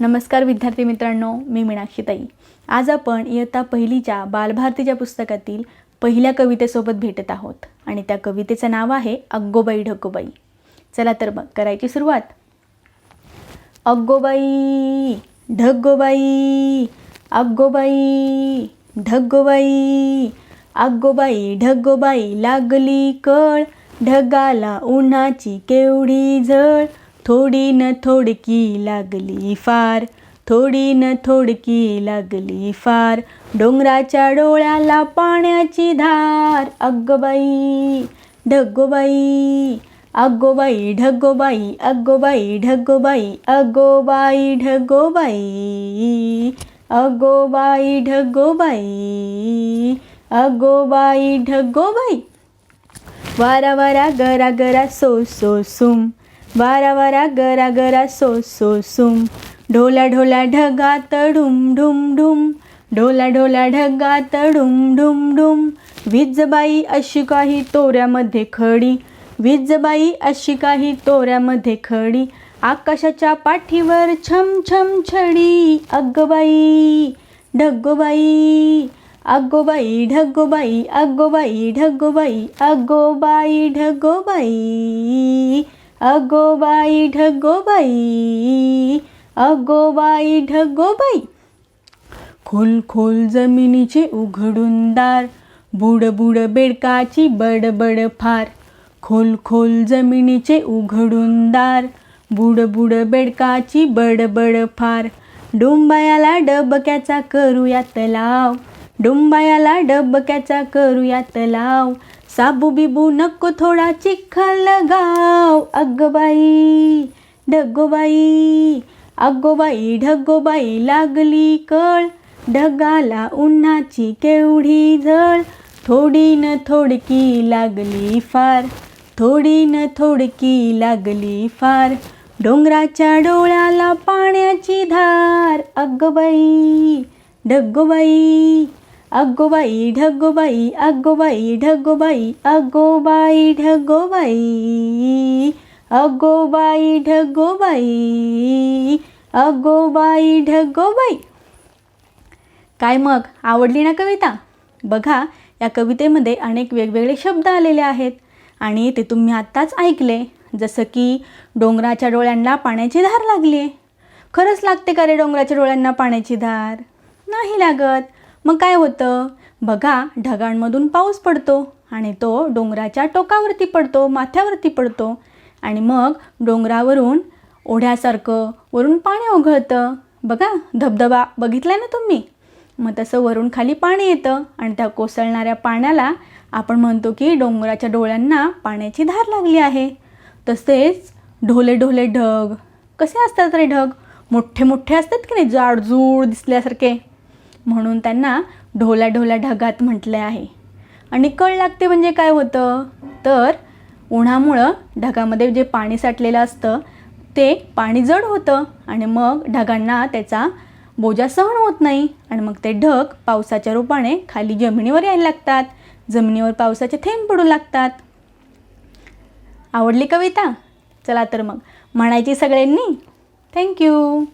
नमस्कार विद्यार्थी मित्रांनो मी मीनाक्षीताई. आज आपण इयत्ता पहिलीच्या बालभारतीच्या पुस्तकातील पहिल्या कवितेसोबत भेटत आहोत आणि त्या कवितेचं नाव आहे अग्गोबाई ढग्गोबाई चला तर मग करायची सुरुवात. अग्गोबाई ढग्गोबाई अग्गोबाई ढग्गोबाई अग्गोबाई ढग्गोबाई लागली कळ. ढगाला उन्हाची केवढी झळ. थोडी न थोडकी लागली फार थोडी न थोडकी लागली फार. डोंगराच्या डोळ्याला पाण्याची धार. अग्गोबाई ढग्गोबाई अग्गोबाई ढग्गोबाई अग्गोबाई ढग्गोबाई अगोबाई ढग्गोबाई अगोबाई ढग्गोबाई अगोबाई ढग्गोबाई वारा वारा गरा गरा सो सो सुम. वारा वारा गरा गरा सो सो सुम. ढोला ढोला ढगा तडुम ढुम ढुम. ढोला ढोला ढगा तडुम ढुम ढुम. विजबाई अशी काही तोऱ्यामध्ये खडी. विजबाई अशी काही तोऱ्यामध्ये खडी. आकाशाच्या पाठीवर छम छम छडी. अग्गबाई ढग्गोबाई अग्गोबाई ढग्गोबाई अग्गोबाई ढग्गोबाई अग्गोबाई ढग्गोबाई अगोबाई ढगोबाई अगोबाई ढग्गोबाई खोल खोल जमिनीचे उघडून दार बुड बुड बेडकाची बडबड फार. खोल खोल जमिनीचे उघडून दार बुड बुड बेडकाची बडबड फार. डुंबायाला डबक्याचा करूया तलाव डुंबायाला डबक्याचा करूया तलाव साबू बिबू नको थोडा चिखल गाव. अग्गबाई ढग्गोबाई अग्गोबाई ढग्गोबाई लागली कळ. ढगाला उन्हाची केवढी झळ. थोडी न थोडकी लागली फार. थोडी न थोडकी लागली फार. डोंगराच्या डोळ्याला पाण्याची धार. अग्गबाई ढग्गोबाई अग्गोबाई ढग्गोबाई अग्गोबाई ढग्गोबाई अगोबाई ढग्गोबाई अगोबाई ढग्गोबाई अगोबाई ढग्गोबाई काय मग? आवडली ना कविता? बघा या कवितेमध्ये अनेक वेगवेगळे शब्द आलेले आहेत आणि ते तुम्ही आत्ताच ऐकले. जसं की डोंगराच्या डोळ्यांना पाण्याची धार लागली आहे खरंच लागते का रे डोंगराच्या डोळ्यांना पाण्याची धार? नाही लागत. मग काय होतं? बघा ढगांमधून पाऊस पडतो आणि तो डोंगराच्या टोकावरती पडतो माथ्यावरती पडतो. आणि मग डोंगरावरून ओढ्यासारखं वरून पाणी ओघळतं. बघा धबधबा बघितला ना तुम्ही? मग तसं वरून खाली पाणी येतं आणि त्या कोसळणाऱ्या पाण्याला आपण म्हणतो की डोंगराच्या डोळ्यांना पाण्याची धार लागली आहे. तसेच ढोले ढोले ढग. कसे असतात रे ढग? मोठे मोठे असतात की नाही? जाडजूड दिसल्यासारखे. म्हणून त्यांना ढोला ढोला ढगात म्हटले आहे. आणि कळ लागते म्हणजे काय होतं? तर उन्हामुळं ढगामध्ये जे पाणी साठलेलं असतं ते पाणी जड होतं आणि मग ढगांना त्याचा बोजा सहन होत नाही आणि मग ते ढग पावसाच्या रूपाने खाली जमिनीवर यायला लागतात. जमिनीवर पावसाचे थेंब पडू लागतात. आवडली कविता? चला तर मग. म्हणायची सगळ्यांनी? थँक्यू